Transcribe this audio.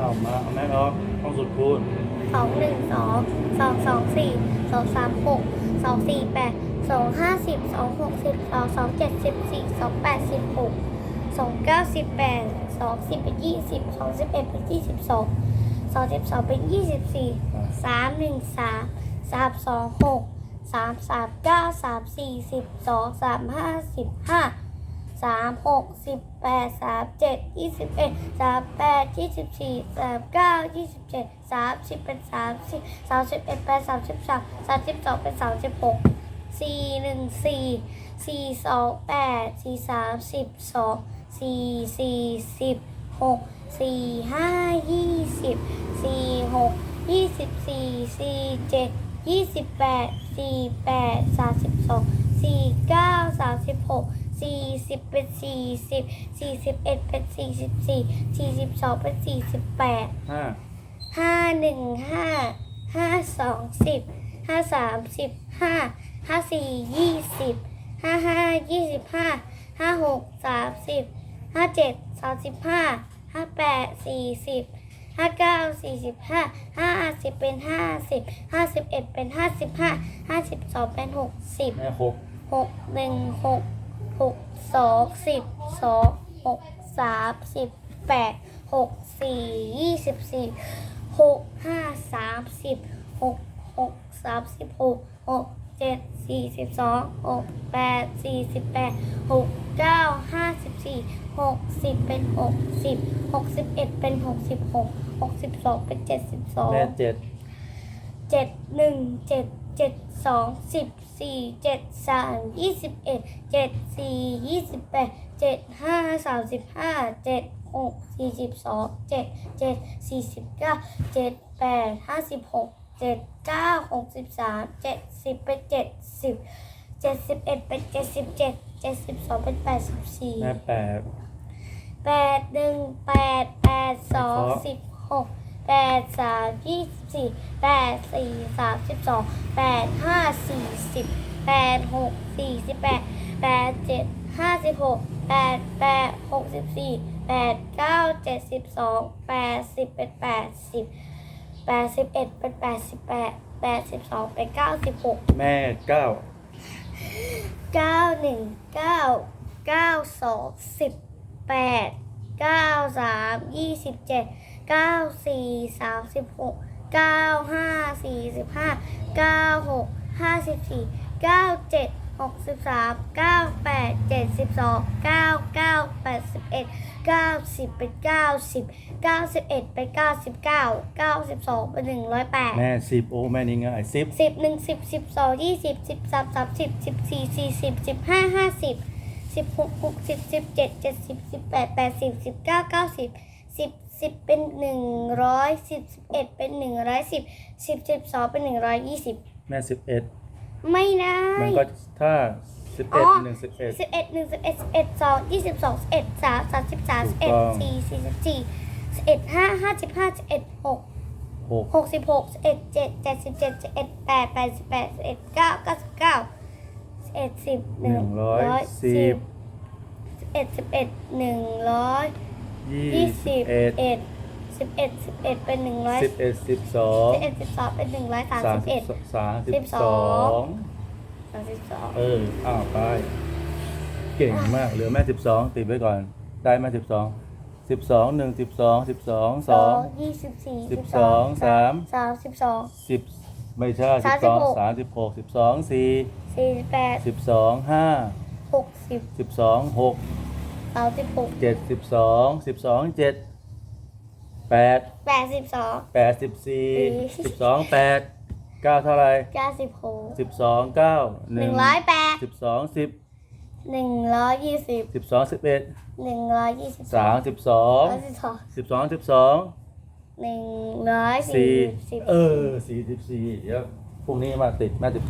เอามาเอาแม่ออกห้องสุดคูณสองหนึ่งสองสองสองสี่สองสามหกสองสี่แปดสองห้าสิบสองหกสิบสองสองเจ็ดสิบสี่สองแปดสิบหกสองเก้าสิบแปดสองสิบเป็นยี่สิบสองสิบเอ็ดเป็นยี่สิบสองสองสิบสองเป็นยี่สิบสี่สามหนึ่งสามสามสองหกสามสามเก้าสามสี่สิบสองสามห้าสิบห้า สามหกสิบแปดสามเจ็ดยี่สิบเอ็ดสามแปดยี่สิบสี่สามเก้ายี่สิบเจ็ดสามสิบเป็นสามสิบสามสิบเอ็ดเป็นสามสิบสามสามสิบสองเป็นสามสิบหกสี่หนึ่งสี่สี่สองแปดสี่สามสิบสองสี่สี่สิบหกสี่ห้ายี่สิบสี่หกยี่สิบสี่สี่เจ็ดยี่สิบแปดสี่แปดสามสิบสองสี่เก้าสามสิบหก สี่สิบเป็นสี่สิบสี่สิบเอ็ดเป็นสี่สิบสี่สี่สิบสองเป็นสี่สิบแปดห้าห้าหนึ่งห้าห้าสองสิบห้าสามสิบห้าห้าสี่ยี่สิบห้าห้ายี่สิบห้าห้าหกสามสิบห้าเจ็ดสามสิบห้าห้าแปดสี่สิบห้าเก้าสี่สิบห้าห้าสิบเป็นห้าสิบห้าสิบเอ็ดเป็นห้าสิบห้าห้าสิบสองเป็นหกสิบแม่หกหกหนึ่งหก หกสองสิบสองหกสามสิบแปดหกสี่ยี่สิบสี่หกห้าสามสิบหกหกสามสิบหกหกเจ็ดสี่สิบสองหกแปดสี่สิบแปดหกเก้าห้าสิบสี่หกสิบเป็นหกสิบหกสิบเอ็ดเป็นหกสิบหกหกสิบสองเป็นเจ็ดสิบสองแม่เจ็ดเจ็ดหนึ่งเจ็ด เจ็ดสองสิบสี่เจ็ดสามยี่สิบเอ็ดเจ็ดสี่ยี่สิบแปดเจ็ดห้าสามสิบห้าเจ็ดหกสี่สิบสองเจ็ดเจ็ดสี่สิบเก้าเจ็ดแปดห้าสิบหกเจ็ดเก้าหกสิบสามเจ็ดสิบเป็นเจ็ดสิบเจ็ดสิบเอ็ดเป็นเจ็ดสิบเจ็ดเจ็ดสิบสองเป็นแปดสิบสี่แม่แปดแปดหนึ่งแปดแปดสองสิบหก แปดสามยี่สิบสี่แปดสี่สามสิบสองแปดห้าสี่สิบแปดหกสี่สิบแปดแปดเจ็ดห้าสิบหกแปดแปดหกสิบสี่แปดเก้าเจ็ดสิบสองแปดสิบเป็นแปดสิบแปดสิบเอ็ดเป็นแปดสิบแปดแปดสิบสองเป็นเก้าสิบหกแม่เก้าเก้าหนึ่งเก้าเก้าสองสิบแปดเก้าสามยี่สิบเจ็ด เก้าสี่สามสิบหกเก้าห้าสี่สิบห้าเก้าหกห้าสิบสี่เก้าเจ็ดหกสิบสามเก้าแปดเจ็ดสิบสองเก้าเก้าแปดสิบเอ็ดเก้าสิบเป็นเก้าสิบเก้าสิบเอ็ดเป็นเก้าสิบเก้าเก้าสิบสองเป็นหนึ่งร้อยแปดแม่สิบโอ้แม่นี่ง่ายสิบสิบหนึ่งสิบสิบสองยี่สิบสิบสามสามสิบสิบสี่สี่สิบสิบห้าห้าสิบสิบหกหกสิบสิบเจ็ดเจ็ดสิบสิบแปดแปดสิบสิบเก้าเก้าสิบสิบ สิบเป็นหนึ่งร้อยสิบสิบเอ็ดเป็นหนึ่งร้อยสิบสิบสิบสองเป็นหนึ่งร้อยยี่สิบแม่สิบเอ็ดไม่ได้มันก็ถ้าสิบอ๋เอ็ดอหนึ่งสิบเอ็ดสิบเอ็ดหนึ่งสิบเอ็ดสิบเอ็ดสองยี่สิบสองสิบเอ็ดสามสามสิบสามสิบเอ็ดถูกต้องสี่สี่สิบสี่สิบเอ็ดห้าห้าสิบห้าสิบเอ็ดหกหกหกสิบหกสิบเอ็ดเจ็ดเจ็ดสิบเจ็ดสิบเอ็ดแปดแปดสิบแปดสิบเอ็ดเก้าเก้าสิบเก้าสิบเอ็ดสิบหนึ่งร้อยสิบสิบเอ็ดสิบเอ็ดหนึ่งร้อย ยี่ยี่สิสิบบเอ็ดเอ็ดสิบเอ็ดสิบเอ็ดเป็นหนึ่งร้อยสิบเอ็ดสิบสองสิบเอ็ดสิบสองเป็นหนึ่งร้อยสามสามสิบสิเอ็บดสามสิสิบบสสออง งสามสิบสองเอออ้าวไป เก่งมากเหลือแม่สิบสองติดไว้ก่อน ได้แม่สิบสองสิบสองหนึ่งสิบสองสิบสองสอง ยี่สิบสี่สิบสองสาม สามสิบสอง สิบไม่ใช่สิสาบมสิสบองหกสามสิบหกสิบสองสี่สี่สิบแปดสิบสองห้าหกสิบสิบสองหก สามสิบหกเจ็ดสิบสองสิบสองเจ็ดแปดแปดสิบสอง แปดสิบสี่สี่สิบสองแปดเก้าเท่าไหรเก้าสิบหกสิบสองเก้าหนึ่งร้อยแปดสิบสองสิบหนึ่งร้อยยี่สิบสิบสองสิบเอ็ดหนึ่งร้อยยี่สิบสามสิบสองร้อยสิบสองสิบสองสิบสองหนึ่งร้อยสี่สี่สิบ เออสี่สิบสี่เดี๋ยวพรุ่งนี้มาติดแม่สิบสอง